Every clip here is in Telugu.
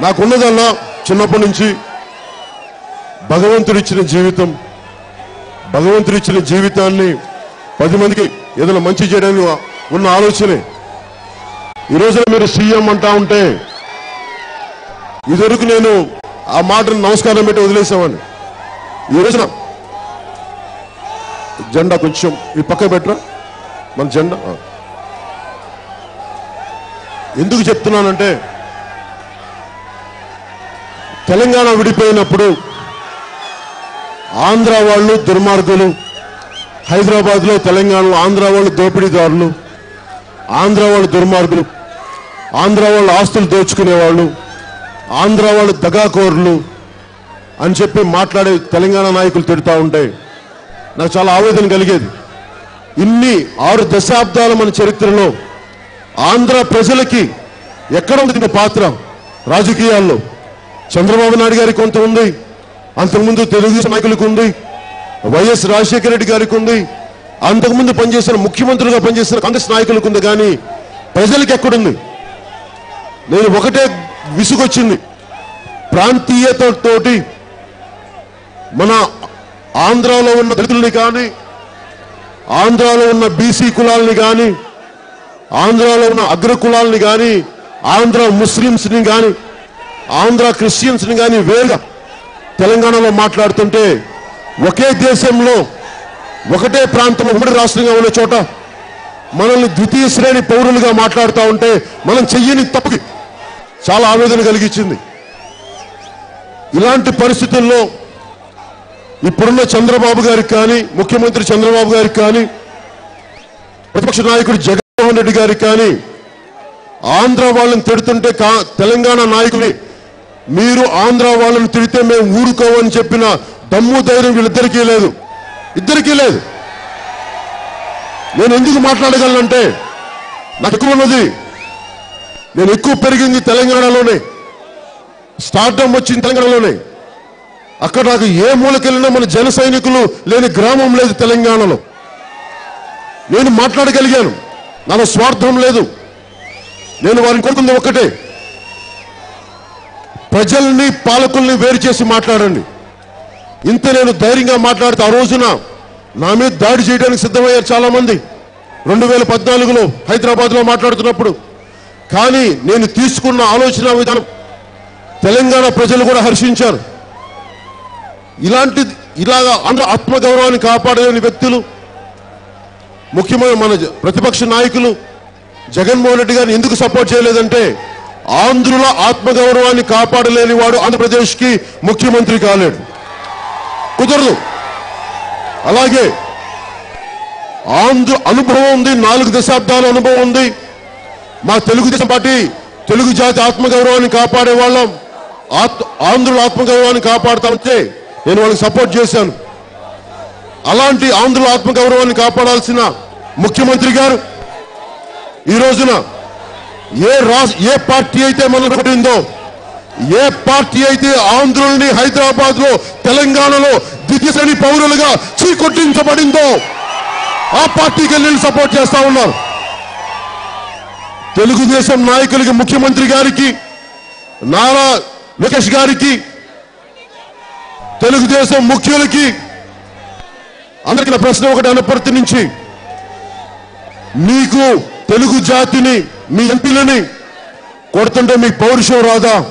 నాకున్నదల్లా చిన్నప్పటి నుంచి భగవంతుడిచ్చిన జీవితం భగవంతుడిచ్చిన జీవితాన్ని పది మందికి ఏదైనా మంచి చేయడానికి ఉన్న ఆలోచనే. ఈ రోజున మీరు సీఎం అంటా ఉంటే ఇదివరకు నేను ఆ మాటను నమస్కారం పెట్టి వదిలేసామని ఈ రోజున జెండా కొంచెం ఈ పక్క పెట్టరా? మన జెండా? ఎందుకు చెప్తున్నానంటే తెలంగాణ విడిపోయినప్పుడు ఆంధ్ర వాళ్ళు దుర్మార్గులు హైదరాబాద్లో తెలంగాణలో ఆంధ్ర వాళ్ళు దోపిడీదారులు ఆంధ్ర వాళ్ళు దుర్మార్గులు ఆంధ్ర వాళ్ళు ఆస్తులు దోచుకునేవాళ్ళు ఆంధ్ర వాళ్ళు దగాకోరులు అని చెప్పి మాట్లాడే తెలంగాణ నాయకులు తిడుతూ ఉంటే నాకు చాలా ఆవేదన కలిగేది. ఇన్ని ఆరు దశాబ్దాల మన చరిత్రలో ఆంధ్ర ప్రజలకి ఎక్కడ ఉంది పాత్ర? రాజకీయాల్లో. చంద్రబాబు నాయుడు గారికి కొంత ఉంది. అంతకుముందు తెలుగుదేశం నాయకులకు ఉంది. వైఎస్ రాజశేఖర రెడ్డి గారికి ఉంది. అంతకుముందు పనిచేసిన ముఖ్యమంత్రులుగా పనిచేసిన కాంగ్రెస్ నాయకులకు ఉంది. కానీ ప్రజలకు ఎక్కడుంది? నేను ఒకటే విసుగొచ్చింది. ప్రాంతీయతతోటి మన ఆంధ్రాలో ఉన్న దళితుల్ని కానీ ఆంధ్రాలో ఉన్న బీసీ కులాలని కానీ ఆంధ్రాలో ఉన్న అగ్ర కులాలని కానీ ఆంధ్ర ముస్లింస్ని కానీ ఆంధ్ర క్రిస్టియన్స్ని కానీ వేరుగా తెలంగాణలో మాట్లాడుతుంటే ఒకే దేశంలో ఒకటే ప్రాంతం ఒకటి రాష్ట్రంగా ఉన్న చోట మనల్ని ద్వితీయ శ్రేణి పౌరులుగా మాట్లాడుతూ ఉంటే మనం చెయ్యని తప్పుకి చాలా ఆవేదన కలిగించింది. ఇలాంటి పరిస్థితుల్లో ఇప్పుడున్న చంద్రబాబు గారికి కానీ ముఖ్యమంత్రి చంద్రబాబు గారికి కానీ ప్రతిపక్ష నాయకుడు జగన్మోహన్ రెడ్డి గారికి కానీ ఆంధ్ర వాళ్ళని తిడుతుంటే కా తెలంగాణ నాయకుని మీరు ఆంధ్ర వాళ్ళని తిడితే మేము ఊరుకోమని చెప్పిన దమ్ము ధైర్యం వీళ్ళిద్దరికీ లేదు. ఇద్దరికీ లేదు. నేను ఎందుకు మాట్లాడగలనంటే నాకు ఎక్కువ ఉన్నది. నేను ఎక్కువ పెరిగింది తెలంగాణలోనే. స్టార్టమ్ వచ్చింది తెలంగాణలోనే. అక్కడ నాకు ఏ మూలకెళ్ళినా మన జన సైనికులు లేని గ్రామం లేదు తెలంగాణలో. నేను మాట్లాడగలిగాను. నాకు స్వార్థం లేదు. నేను వారిని కోరుకుంది ఒక్కటే. ప్రజల్ని పాలకుల్ని వేరు చేసి మాట్లాడండి. ఇంత నేను ధైర్యంగా మాట్లాడితే ఆ రోజున నా మీద దాడి చేయడానికి సిద్ధమయ్యారు చాలా మంది రెండు వేల పద్నాలుగులో హైదరాబాద్లో మాట్లాడుతున్నప్పుడు. కానీ నేను తీసుకున్న ఆలోచన విధానం తెలంగాణ ప్రజలు కూడా హర్షించారు. ఇలాంటి ఇలాగా అందరూ ఆత్మగౌరవాన్ని కాపాడలేని వ్యక్తులు ముఖ్యమైన మన ప్రతిపక్ష నాయకులు జగన్మోహన్ రెడ్డి గారిని ఎందుకు సపోర్ట్ చేయలేదంటే ఆంధ్రుల ఆత్మగౌరవాన్ని కాపాడలేని వాడు ఆంధ్రప్రదేశ్కి ముఖ్యమంత్రి కాలేడు. కుదరదు. అలాగే ఆంధ్ర అనుభవం ఉంది నాలుగు దశాబ్దాల అనుభవం ఉంది. మా తెలుగుదేశం పార్టీ తెలుగు జాతి ఆత్మగౌరవాన్ని కాపాడే వాళ్ళం. ఆత్- ఆంధ్రుల ఆత్మగౌరవాన్ని కాపాడుతామంటే నేను వాళ్ళకి సపోర్ట్ చేశాను. అలాంటి ఆంధ్రుల ఆత్మగౌరవాన్ని కాపాడాల్సిన ముఖ్యమంత్రి గారు ఈ రోజున ఏ రాష్ట్ర ఏ పార్టీ అయితే మనం పడిందో ఏ పార్టీ అయితే ఆంధ్రుల్ని హైదరాబాద్లో తెలంగాణలో ద్వితీయ శ్రేణి పౌరులుగా చీకొట్టించబడిందో ఆ పార్టీకి వెళ్ళి సపోర్ట్ చేస్తా ఉన్నారు తెలుగుదేశం నాయకులకి ముఖ్యమంత్రి గారికి నారా లోకేష్ గారికి తెలుగుదేశం ముఖ్యులకి అందరికీ ప్రశ్న ఒకటి అనపర్తి నుంచి. మీకు తెలుగు జాతిని మీ ఎంపీలని కొడుతుంటే మీకు పౌరుషం రాదా?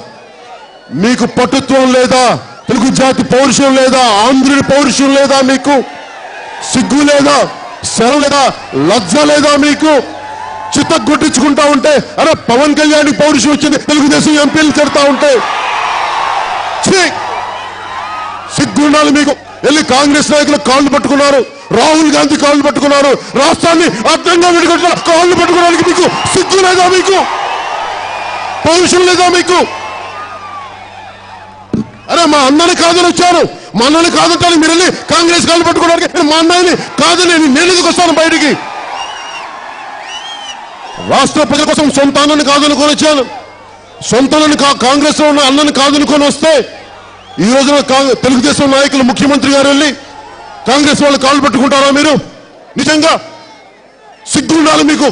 మీకు పటుత్వం లేదా? తెలుగు జాతి పౌరుషం లేదా? ఆంధ్రుడి పౌరుషం లేదా మీకు? సిగ్గు లేదా? శరం లేదా? లజ్జ లేదా మీకు? చిత్త కొట్టించుకుంటా ఉంటే అరే పవన్ కళ్యాణ్ పౌరుషం వచ్చింది తెలుగుదేశం ఎంపీలు తిడతా ఉంటే. ఛీ! సిగ్గుండాలి మీకు. వెళ్ళి కాంగ్రెస్ నాయకులు కాళ్ళు పట్టుకున్నారు. రాహుల్ గాంధీ కాళ్ళు పట్టుకున్నారు. రాష్ట్రాన్ని అర్థంగా విడిగొట్టిన కాళ్ళు పట్టుకోవడానికి మీకు సిగ్గు లేదా మీకు? పౌరుషం లేదా మీకు? అరే మా అన్నని కాదని వచ్చారు. మా అన్నని కాదంటాను మీరు వెళ్ళి కాంగ్రెస్ కాళ్ళు పట్టుకోవడానికి మా అన్నయ్యని కాదని నేను ఎందుకు వస్తాను బయటికి? రాష్ట్ర ప్రజల కోసం సొంత అన్నని కాదనుకొని వచ్చాను. సొంత అన్నని కా- కాంగ్రెస్లో ఉన్న అన్నని కాదనుకొని వస్తే ఈ రోజున తెలుగుదేశం నాయకులు ముఖ్యమంత్రి గారు వెళ్ళి కాంగ్రెస్ వాళ్ళు కాళ్ళు పట్టుకుంటారా మీరు? నిజంగా సిగ్గు ఉండాలి మీకు.